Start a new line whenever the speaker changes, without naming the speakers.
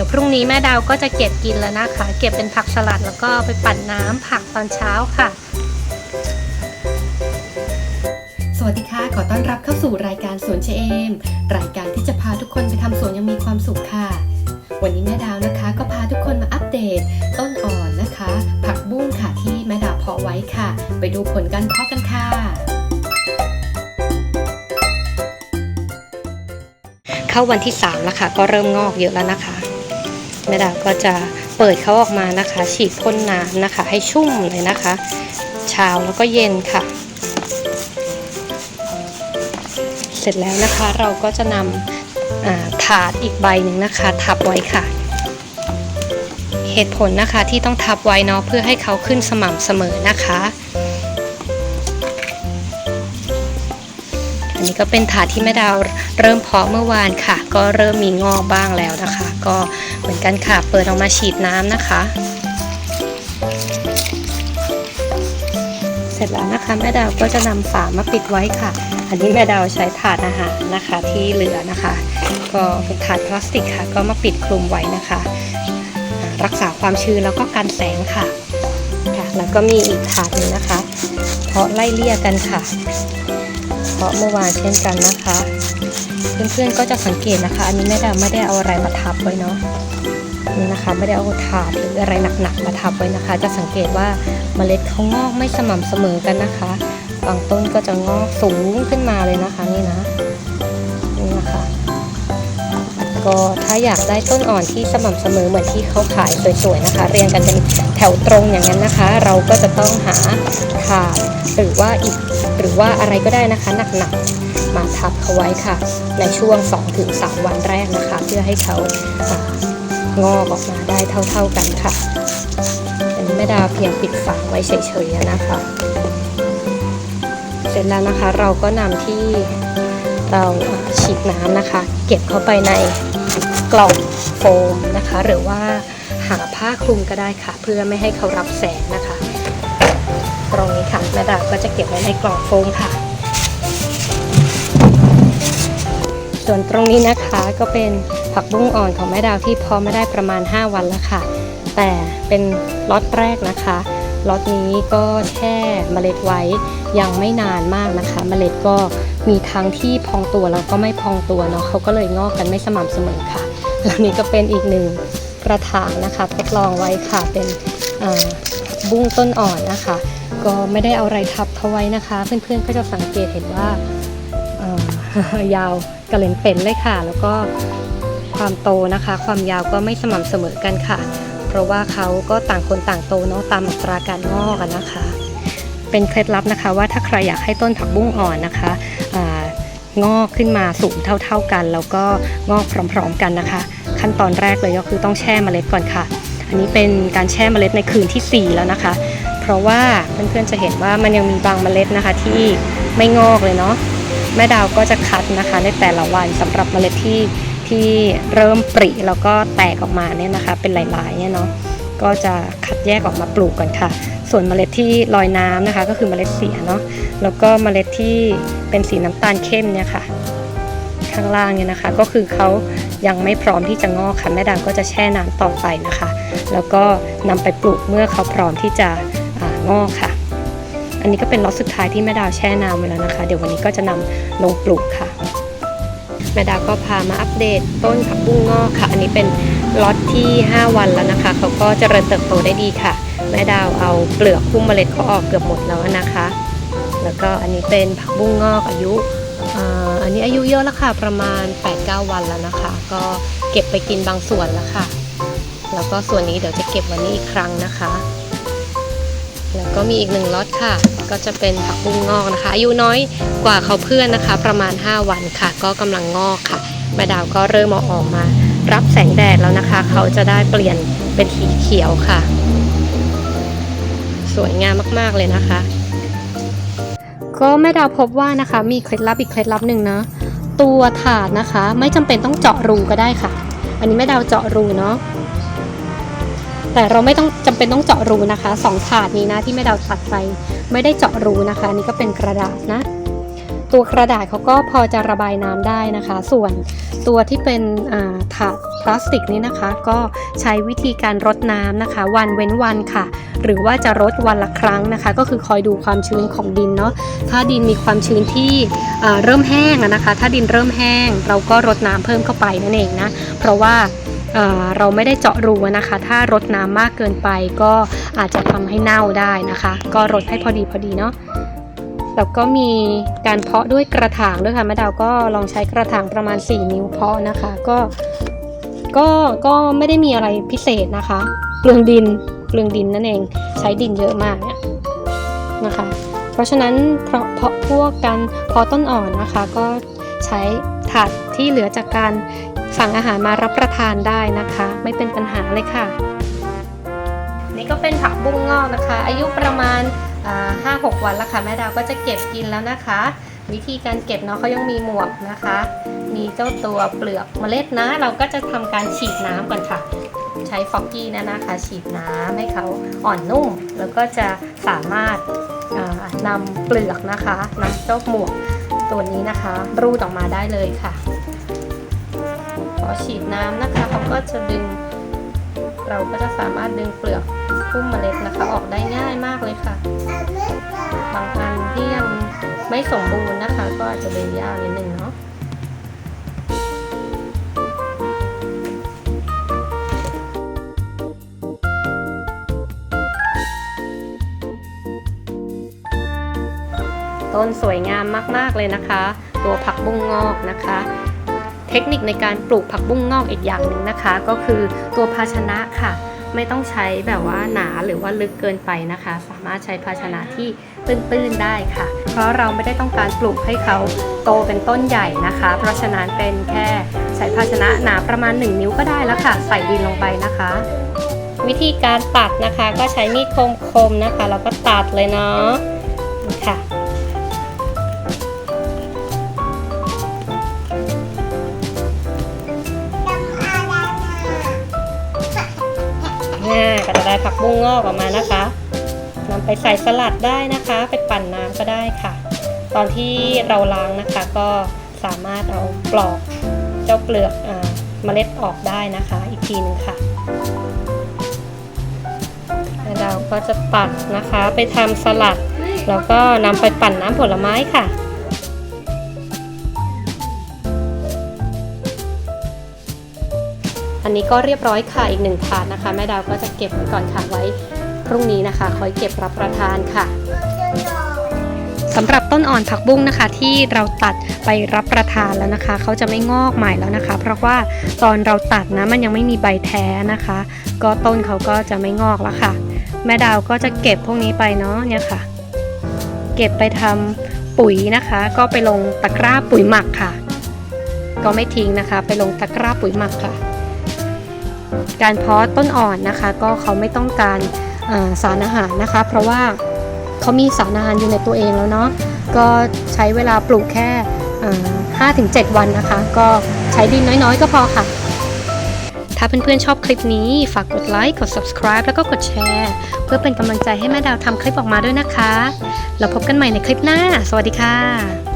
ดี๋ยวพรุ่งนี้แม่ดาวก็จะเก็บกินแล้วนะคะ เก็บเป็นผักสลัดแล้วก็เอาไปปั่นน้ำผักตอนเช้าค่ะ
สวัสดีค่ะ ขอต้อนรับเข้าสู่รายการสวนเชเอม รายการที่จะพาทุกคนไปทำสวนอยังมีความสุขค่ะ วันนี้แม่ดาวนะคะก็พาทุกคนมาอัปเดต ต้นอ่อนนะคะ ผักบุ้งค่ะที่แม่ดาวเพาะไว้ค่ะ ไปดูผลการเพาะกันค่ะ
เข้าวันที่3แล้วค่ะก็เริ่มงอกเยอะแล้วนะคะ แม่ดาก็จะเปิดเขาออกมานะคะ ฉีดพ่นน้ำนะคะ ให้ชุ่มเลยนะคะ เช้าแล้วก็เย็นค่ะ เสร็จแล้วนะคะเราก็จะนำถาดอีกใบหนึ่งนะคะ ทับไว้ค่ะ เหตุผลนะคะที่ต้องทับไว้เนาะเพื่อให้เขาขึ้นสม่ำเสมอนะคะ อันนี้ก็เป็นถาดที่แม่ดาวเริ่มเพาะเมื่อวานค่ะ ก็เริ่มมีงอกบ้างแล้วนะคะ ก็เหมือนกันค่ะ เปิดออกมาฉีดน้ำนะคะ เสร็จแล้วนะคะแม่ดาวก็จะนำฝามาปิดไว้ค่ะ อันนี้แม่ดาวใช้ถาดอาหารนะคะที่เหลือนะคะ ก็เป็นถาดพลาสติกค่ะ ก็มาปิดคลุมไว้นะคะ รักษาความชื้นแล้วก็กันแสงค่ะค่ะ แล้วก็มีอีกถาดหนึงนะคะ เพาะไล่เลี่ยกันค่ะ เพาะเมื่อวานเช่นกันนะคะ เพื่อนๆก็จะสังเกตนะคะ อันนี้แม่ดาไม่ได้เอาอะไรมาทับไว้เนาะนี่นะคะไม่ได้เอาถาดหรืออะไรหนักๆมาทับไว้นะคะ จะสังเกตว่าเมล็ดเขางอกไม่สม่ำเสมอกันนะคะบางต้นก็จะงอกสูงขึ้นมาเลยนะคะนี่นะ ก็ถ้าอยากได้ต้นอ่อนที่สม่ำเสมอเหมือนที่เขาขายสวยๆนะคะ เรียงกันเป็นแถวตรงอย่างนั้นนะคะ เราก็จะต้องหาถาดหรือว่าอิฐหรือว่าอะไรก็ได้นะคะหนักๆมาทับเขาไว้ค่ะ ในช่วง 2-3 วันแรกนะคะ เพื่อให้เขางอกออกมาได้เท่า ๆกันค่ะอันนี้แม่ดาเพียงปิดฝาไว้เฉยๆนะคะ เสร็จแล้วนะคะเราก็นำที่เราฉีดน้ำนะคะ เก็บเข้าไปใน กล่องโฟมนะคะ หรือว่าหาผ้าคลุมก็ได้ค่ะ เพื่อไม่ให้เขารับแสงนะคะ ตรงนี้ค่ะแม่ดาวก็จะเก็บไว้ในกล่องโฟมค่ะ ส่วนตรงนี้นะคะก็เป็นผักบุ้งอ่อนของแม่ดาวที่พาะมาได้ประมาณ 5 วันแล้วค่ะ แต่เป็นล็อตแรกนะคะล็อตนี้ก็แช่เมล็ดไว้ยังไม่นานมากนะคะ เมล็ดก็มีทั้งที่พองตัวแล้วก็ไม่พองตัวเนาะเขาก็เลยงอกกันไม่สม่ำเสมอค่ะ แล้วนี้ก็เป็นอีกหนึ่งกระถางนะคะทดลองไว้ค่ะเป็นบุ้งต้นอ่อนนะคะ ก็ไม่ได้เอาอะไรทับเขาไว้นะคะ เพื่อนๆก็จะสังเกตเห็นว่ายาวกระเหลนเป็นเลยค่ะ แล้วก็ความโตนะคะ ความยาวก็ไม่สม่ำเสมอกันค่ะ เพราะว่าเขาก็ต่างคนต่างโตเนาะตามอัตราการงอกนะคะ เป็นเคล็ดลับนะคะ ว่าถ้าใครอยากให้ต้นผักบุ้งอ่อนนะคะ งอกขึ้นมาสูงเท่า ๆกัน แล้วก็งอกพร้อมๆกันนะคะ ขั้นตอนแรกเลยก็คือต้องแช่เมล็ดก่อนค่ะ อันนี้เป็นการแช่เมล็ดในคืนทีสี่4 แล้วนะคะ เพราะว่าเพื่อนๆจะเห็นว่ามันยังมีบางเมล็ดนะคะที่ไม่งอกเลยเนาะแม่ดาวก็จะคัดนะคะในแต่ละวันสำหรับเมล็ดที่ที่เริ่มปริแล้วก็แตกออกมาเนี่ยนะคะ เป็นหลายๆเนี่ยเนาะก็จะคัดแยกออกมาปลูกก่อนค่ะ ส่วนเมล็ดที่ลอยน้ำนะคะ ก็คือเมล็ดเสียเนาะแล้วก็เมล็ดที่เป็นสีน้ำตาลเข้มเนี่ยค่ะ ข้างล่างเนี่ยนะคะ ก็คือเขายังไม่พร้อมที่จะงอกค่ะแม่ดาวก็จะแช่น้ำต่อไปนะคะ แล้วก็นำไปปลูกเมื่อเขาพร้อมที่จะองอกค่ะ อันนี้ก็เป็นล็อตสุดท้ายที่แม่ดาวแช่น้ำไว้แล้วนะคะ เดี๋ยววันนี้ก็จะนำลงปลูกค่ะแม่ดาวก็พามาอัปเดตต้นผักบุ้งงอกค่ะ อันนี้เป็นล็อตที่ 5 วันแล้วนะคะ เขาก็เจริญเติบโตได้ดีค่ะ แม่ดาวเอาเปลือกพุ่มเมล็ดเขาออกเกือบหมดแล้วนะคะ แล้วก็อันนี้เป็นผักบุ้งงอกอายุอันนี้อายุเยอะแล้วค่ะประมาณ 8-9 วันแล้วนะคะ ก็เก็บไปกินบางส่วนแล้วค่ะ แล้วก็ส่วนนี้เดี๋ยวจะเก็บวันนี้อีกครั้งนะคะ แล้วก็มีอีกหนึ่งล็อตค่ะ ก็จะเป็นผักบุ้งงอกนะคะ อายุน้อยกว่าเขาเพื่อนนะคะ ประมาณ 5 วันค่ะ ก็กำลังงอกค่ะแม่ดาวก็เริ่มออกมา รับแสงแดดแล้วนะคะ เขาจะได้เปลี่ยนเป็นสีเขียวค่ะ สวยงามมากๆเลยนะคะ ก็แม่ดาวพบว่านะคะมีเคล็ดลับอีกเคล็ดลับหนึ่งนะตัวถาดนะคะ ไม่จำเป็นต้องเจาะรูก็ได้ค่ะ อันนี้แม่ดาวเจาะรูเนาะแต่เราไม่ต้องจำเป็นต้องเจาะรูนะคะสองถาดนี้นะที่แม่ดาวตัดไปไม่ได้เจาะรูนะคะนี่ก็เป็นกระดาษนะ ตัวกระดาษเขาก็พอจะระบายน้ำได้นะคะ ส่วนตัวที่เป็นถาดพลาสติกนี้นะคะ ก็ใช้วิธีการรดน้ำนะคะ วันเว้นวันค่ะ หรือว่าจะรดวันละครั้งนะคะ ก็คือคอยดูความชื้นของดินเนาะถ้าดินมีความชื้นที่เริ่มแห้งนะคะ ถ้าดินเริ่มแห้ง เราก็รดน้ำเพิ่มเข้าไปนั่นเองนะเพราะว่าเอ่อเราไม่ได้เจาะรูนะคะ ถ้ารดน้ำมากเกินไปก็อาจจะทำให้เน่าได้นะคะ ก็รดให้พอดีพอดีเนาะ แล้วก็มีการเพาะด้วยกระถางด้วยค่ะแม่ดาวก็ลองใช้กระถางประมาณ 4 นิ้วเพาะนะคะ ก็ก็ก็ไม่ได้มีอะไรพิเศษนะคะเปลืองดินเปลืองดินนั่นเองใช้ดินเยอะมากเนี่ยนะคะ เพราะฉะนั้นเพาะเพาะพวกการเพาะต้นอ่อนนะคะ ก็ใช้ถาดที่เหลือจากการสั่งอาหารมารับประทานได้นะคะ ไม่เป็นปัญหาเลยค่ะ นี่ก็เป็นผักบุ้งงอกนะคะ อายุประมาณ ห้าหกวันแล้วค่ะแม่ดาวก็จะเก็บกินแล้วนะคะ วิธีการเก็บเนาะเขายังมีหมวกนะคะ มีเจ้าตัวเปลือกเมล็ดนะ เราก็จะทำการฉีดน้ำก่อนค่ะ ใช้ฟอกกี้นะนะคะ ฉีดน้ำให้เขาอ่อนนุ่ม แล้วก็จะสามารถอ่านำเปลือกนะคะนำเจ้าหมวกตัวนี้นะคะ รูดออกมาได้เลยค่ะพอฉีดน้ำนะคะเขาก็จะดึง เราก็จะสามารถดึงเปลือก พุ่มเมล็ดนะคะ ออกได้ง่ายมากเลยค่ะ บางอันที่ยังไม่สมบูรณ์นะคะ ก็อาจจะเดินยากนิดนึงเนาะต้นสวยงามมากๆเลยนะคะ ตัวผักบุ้งงอกนะคะ เทคนิคในการปลูกผักบุ้งงอกอีกอย่างหนึ่งนะคะ ก็คือตัวภาชนะค่ะ ไม่ต้องใช้แบบว่าหนาหรือว่าลึกเกินไปนะคะ สามารถใช้ภาชนะที่ตื้นๆได้ค่ะ เพราะเราไม่ได้ต้องการปลูกให้เขาโตเป็นต้นใหญ่นะคะ เพราะฉะนั้นเป็นแค่ใส่ภาชนะหนาประมาณ 1 นิ้วก็ได้แล้วค่ะ ใส่ดินลงไปนะคะ วิธีการตัดนะคะก็ใช้มีดคมๆนะคะแล้วก็ตัดเลยเนาะค่ะ ผักบุ้งงอกออกมานะคะนำไปใส่สลัดได้นะคะ ไปปั่นน้ำก็ได้ค่ะ ตอนที่เราล้างนะคะก็สามารถเอาปลอกเจ้าเปลือกอเมล็ดออกได้นะคะ อีกทีหนึงค่ะแล้วเราก็จะตัดนะคะไปทำสลัด แล้วก็นำไปปั่นน้ำผลไม้ค่ะ อันนี้ก็เรียบร้อยค่ะอีกหนึ่งถาดนะคะ แม่ดาวก็จะเก็บไว้ก่อนค่ะไว้พรุ่งนี้นะคะคอยเก็บรับประทานค่ะสำหรับต้นอ่อนผักบุ้งนะคะ ที่เราตัดไปรับประทานแล้วนะคะเขาจะไม่งอกใหม่แล้วนะคะ เพราะว่าตอนเราตัดนะมันยังไม่มีใบแท้นะคะ ก็ต้นเขาก็จะไม่งอกแล้วค่ะ แม่ดาวก็จะเก็บพวกนี้ไปเนาะเนี่ยค่ะ เก็บไปทำปุ๋ยนะคะ ก็ไปลงตะกร้าปุ๋ยหมักค่ะ ก็ไม่ทิ้งนะคะ ไปลงตะกร้าปุ๋ยหมักค่ะ การเพาะต้นอ่อนนะคะ ก็เขาไม่ต้องการสารอาหารนะคะ เพราะว่าเขามีสารอาหารอยู่ในตัวเองแล้วเนาะก็ใช้เวลาปลูกแค่ห้าถึงเจ็ดวันนะคะ ก็ใช้ดินน้อยๆ ก็พอค่ะ ถ้าเพื่อนๆชอบคลิปนี้ ฝากกดไลค์ กด subscribe แล้วก็กดแชร์ เพื่อเป็นกำลังใจให้แม่ดาวทำคลิปออกมาด้วยนะคะ แล้วพบกันใหม่ในคลิปหน้า สวัสดีค่ะ